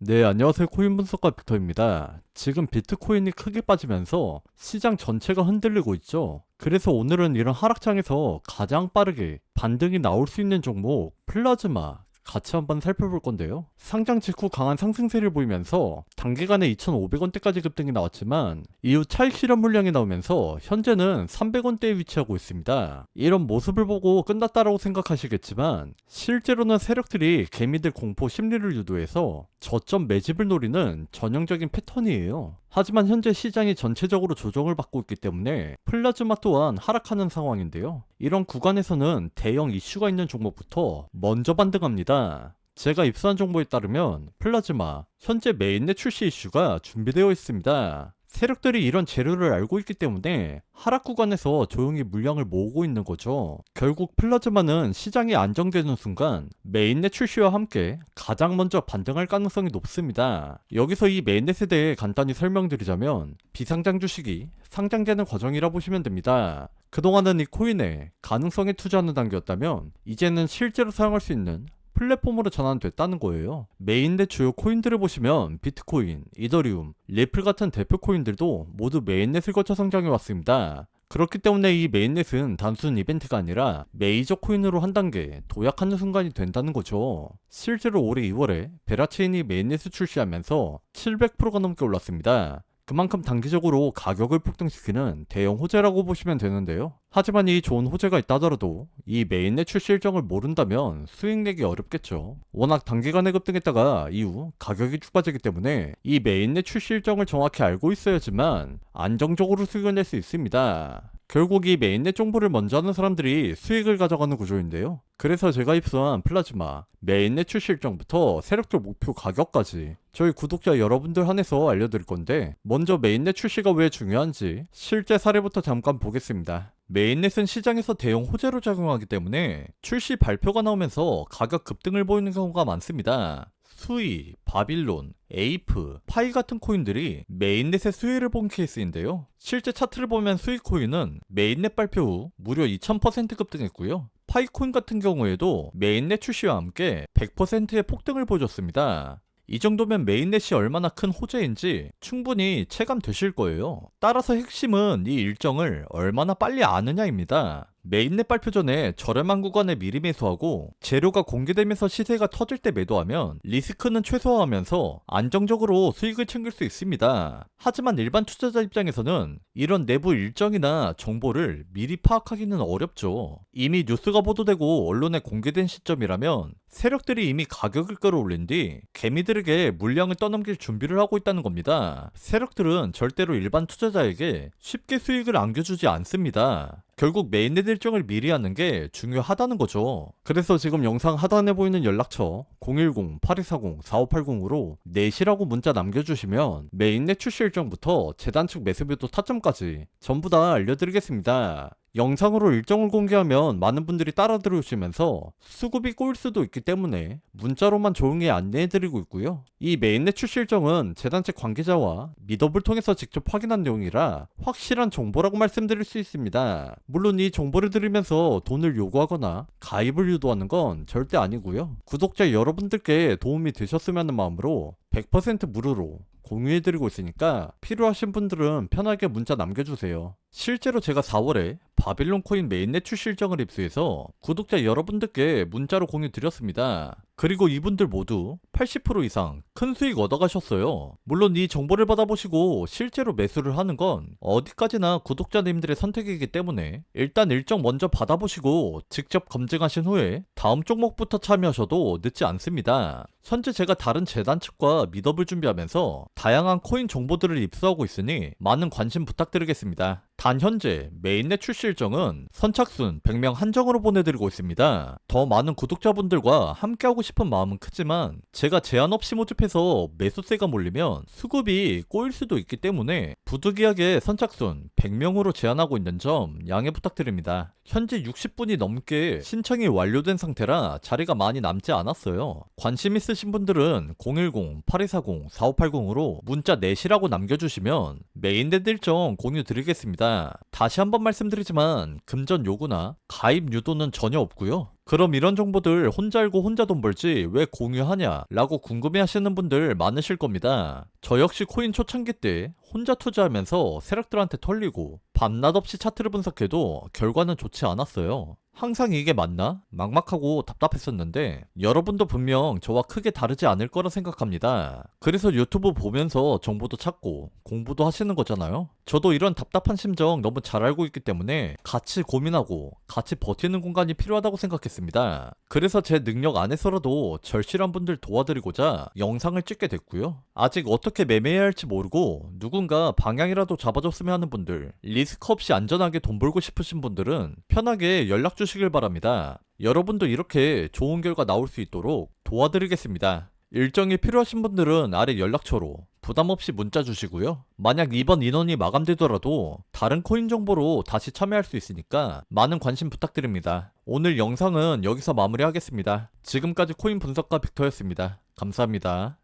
네, 안녕하세요. 코인 분석가 빅터입니다. 지금 비트코인이 크게 빠지면서 시장 전체가 흔들리고 있죠. 그래서 오늘은 이런 하락장에서 가장 빠르게 반등이 나올 수 있는 종목 플라즈마 같이 한번 살펴볼 건데요. 상장 직후 강한 상승세를 보이면서 단기간에 2,500원대까지 급등이 나왔지만 이후 차익 실현 물량이 나오면서 현재는 300원대에 위치하고 있습니다. 이런 모습을 보고 끝났다라고 생각하시겠지만 실제로는 세력들이 개미들 공포 심리를 유도해서 저점 매집을 노리는 전형적인 패턴이에요. 하지만 현재 시장이 전체적으로 조정을 받고 있기 때문에 플라즈마 또한 하락하는 상황인데요. 이런 구간에서는 대형 이슈가 있는 종목부터 먼저 반등합니다. 제가 입수한 정보에 따르면 플라즈마 현재 메인넷 출시 이슈가 준비되어 있습니다. 세력들이 이런 재료를 알고 있기 때문에 하락 구간에서 조용히 물량을 모으고 있는 거죠. 결국 플라즈마는 시장이 안정되는 순간 메인넷 출시와 함께 가장 먼저 반등할 가능성이 높습니다. 여기서 이 메인넷에 대해 간단히 설명드리자면 비상장 주식이 상장되는 과정이라 보시면 됩니다. 그동안은 이 코인에 가능성에 투자하는 단계였다면 이제는 실제로 사용할 수 있는 플랫폼으로 전환됐다는 거예요. 메인넷 주요 코인들을 보시면 비트코인, 이더리움, 리플 같은 대표 코인들도 모두 메인넷을 거쳐 성장해 왔습니다. 그렇기 때문에 이 메인넷은 단순 이벤트가 아니라 메이저 코인으로 한 단계 도약하는 순간이 된다는 거죠. 실제로 올해 2월에 베라체인이 메인넷을 출시하면서 700%가 넘게 올랐습니다. 그만큼 단기적으로 가격을 폭등시키는 대형 호재라고 보시면 되는데요. 하지만 이 좋은 호재가 있다 하더라도 이 메인넷 출시 일정을 모른다면 수익 내기 어렵겠죠. 워낙 단기간에 급등했다가 이후 가격이 쭉 빠지기 때문에 이 메인넷 출시 일정을 정확히 알고 있어야지만 안정적으로 수익을 낼 수 있습니다. 결국 이 메인넷 정보를 먼저 하는 사람들이 수익을 가져가는 구조인데요. 그래서 제가 입수한 플라즈마 메인넷 출시 일정부터 세력들 목표 가격까지 저희 구독자 여러분들 한해서 알려드릴 건데 먼저 메인넷 출시가 왜 중요한지 실제 사례부터 잠깐 보겠습니다. 메인넷은 시장에서 대형 호재로 작용하기 때문에 출시 발표가 나오면서 가격 급등을 보이는 경우가 많습니다. 수이, 바빌론, 에이프, 파이 같은 코인들이 메인넷의 수혜를 본 케이스인데요. 실제 차트를 보면 수이 코인은 메인넷 발표 후 무려 2000% 급등했고요. 파이코인 같은 경우에도 메인넷 출시와 함께 100%의 폭등을 보여줬습니다. 이 정도면 메인넷이 얼마나 큰 호재인지 충분히 체감되실 거예요. 따라서 핵심은 이 일정을 얼마나 빨리 아느냐입니다. 메인넷 발표 전에 저렴한 구간에 미리 매수하고 재료가 공개되면서 시세가 터질 때 매도하면 리스크는 최소화하면서 안정적으로 수익을 챙길 수 있습니다. 하지만 일반 투자자 입장에서는 이런 내부 일정이나 정보를 미리 파악하기는 어렵죠. 이미 뉴스가 보도되고 언론에 공개된 시점이라면 세력들이 이미 가격을 끌어올린 뒤 개미들에게 물량을 떠넘길 준비를 하고 있다는 겁니다. 세력들은 절대로 일반 투자자에게 쉽게 수익을 안겨주지 않습니다. 결국 메인넷 일정을 미리 하는 게 중요하다는 거죠. 그래서 지금 영상 하단에 보이는 연락처 010-8240-4580으로 넷이라고 문자 남겨주시면 메인넷 출시 일정부터 재단 측 매수비도 타점까지 전부 다 알려드리겠습니다. 영상으로 일정을 공개하면 많은 분들이 따라 들어오시면서 수급이 꼬일 수도 있기 때문에 문자로만 조용히 안내해드리고 있고요. 이 메인넷 출시 일정은 재단 측 관계자와 미더블 통해서 직접 확인한 내용이라 확실한 정보라고 말씀드릴 수 있습니다. 물론 이 정보를 들으면서 돈을 요구하거나 가입을 유도하는 건 절대 아니고요. 구독자 여러분들께 도움이 되셨으면 하는 마음으로 100% 무료로 공유해드리고 있으니까 필요하신 분들은 편하게 문자 남겨주세요. 실제로 제가 4월에 바빌론 코인 메인넷 출시 일정을 입수해서 구독자 여러분들께 문자로 공유 드렸습니다. 그리고 이분들 모두 80% 이상 큰 수익 얻어가셨어요. 물론 이 정보를 받아보시고 실제로 매수를 하는 건 어디까지나 구독자님들의 선택이기 때문에 일단 일정 먼저 받아보시고 직접 검증하신 후에 다음 종목부터 참여하셔도 늦지 않습니다. 현재 제가 다른 재단 측과 미더블 준비하면서 다양한 코인 정보들을 입수하고 있으니 많은 관심 부탁드리겠습니다. 단 현재 메인넷 출시 일정은 선착순 100명 한정으로 보내드리고 있습니다. 더 많은 구독자분들과 함께하고 싶은 마음은 크지만 제가 제한 없이 모집해 서 매수세가 몰리면 수급이 꼬일 수도 있기 때문에 부득이하게 선착순 100명으로 제한하고 있는 점 양해 부탁드립니다. 현재 60분이 넘게 신청이 완료된 상태라 자리가 많이 남지 않았어요. 관심 있으신 분들은 010-8240-4580으로 문자 넷이라고 남겨주시면 메인랜드 일정 공유 드리겠습니다. 다시 한번 말씀드리지만 금전 요구나 가입 유도는 전혀 없고요. 그럼 이런 정보들 혼자 알고 혼자 돈 벌지 왜 공유하냐 라고 궁금해 하시는 분들 많으실 겁니다. 저 역시 코인 초창기 때 혼자 투자하면서 세력들한테 털리고 밤낮 없이 차트를 분석해도 결과는 좋지 않았어요. 항상 이게 맞나? 막막하고 답답했었는데 여러분도 분명 저와 크게 다르지 않을 거라 생각합니다. 그래서 유튜브 보면서 정보도 찾고 공부도 하시는 거잖아요. 저도 이런 답답한 심정 너무 잘 알고 있기 때문에 같이 고민하고 같이 버티는 공간이 필요하다고 생각했습니다. 그래서 제 능력 안에서라도 절실한 분들 도와드리고자 영상을 찍게 됐고요. 아직 어떻게 매매해야 할지 모르고 누군가 방향이라도 잡아줬으면 하는 분들, 리스크 없이 안전하게 돈 벌고 싶으신 분들은 편하게 연락 주시길 바랍니다. 여러분도 이렇게 좋은 결과 나올 수 있도록 도와드리겠습니다. 일정이 필요하신 분들은 아래 연락처로 부담 없이 문자 주시고요. 만약 이번 인원이 마감되더라도 다른 코인 정보로 다시 참여할 수 있으니까 많은 관심 부탁드립니다. 오늘 영상은 여기서 마무리하겠습니다. 지금까지 코인 분석가 빅터였습니다. 감사합니다.